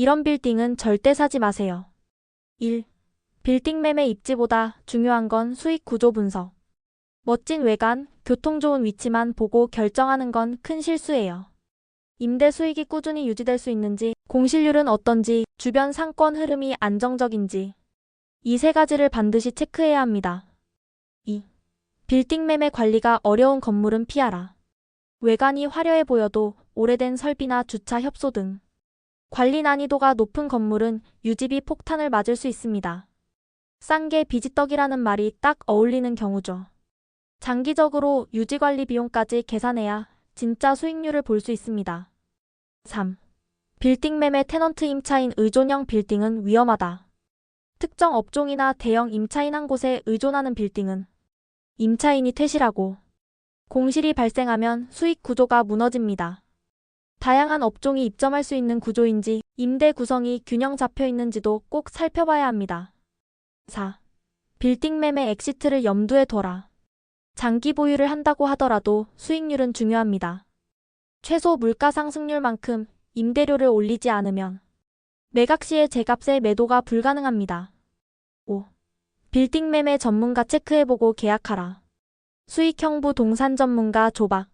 이런 빌딩은 절대 사지 마세요. 1. 빌딩 매매 입지보다 중요한 건 수익 구조 분석. 멋진 외관, 교통 좋은 위치만 보고 결정하는 건 큰 실수예요. 임대 수익이 꾸준히 유지될 수 있는지, 공실률은 어떤지, 주변 상권 흐름이 안정적인지. 이 세 가지를 반드시 체크해야 합니다. 2. 빌딩 매매 관리가 어려운 건물은 피하라. 외관이 화려해 보여도 오래된 설비나 주차 협소 등 관리 난이도가 높은 건물은 유지비 폭탄을 맞을 수 있습니다. 싼 게 비지떡이라는 말이 딱 어울리는 경우죠. 장기적으로 유지관리 비용까지 계산해야 진짜 수익률을 볼 수 있습니다. 3. 빌딩 매매 테넌트 임차인 의존형 빌딩은 위험하다. 특정 업종이나 대형 임차인 한 곳에 의존하는 빌딩은 임차인이 퇴실하고 공실이 발생하면 수익 구조가 무너집니다. 다양한 업종이 입점할 수 있는 구조인지 임대 구성이 균형 잡혀 있는지도 꼭 살펴봐야 합니다. 4. 빌딩 매매 엑시트를 염두에 둬라. 장기 보유를 한다고 하더라도 수익률은 중요합니다. 최소 물가 상승률만큼 임대료를 올리지 않으면 매각 시에 제값에 매도가 불가능합니다. 5. 빌딩 매매 전문가 체크해보고 계약하라. 수익형 부동산 전문가 조박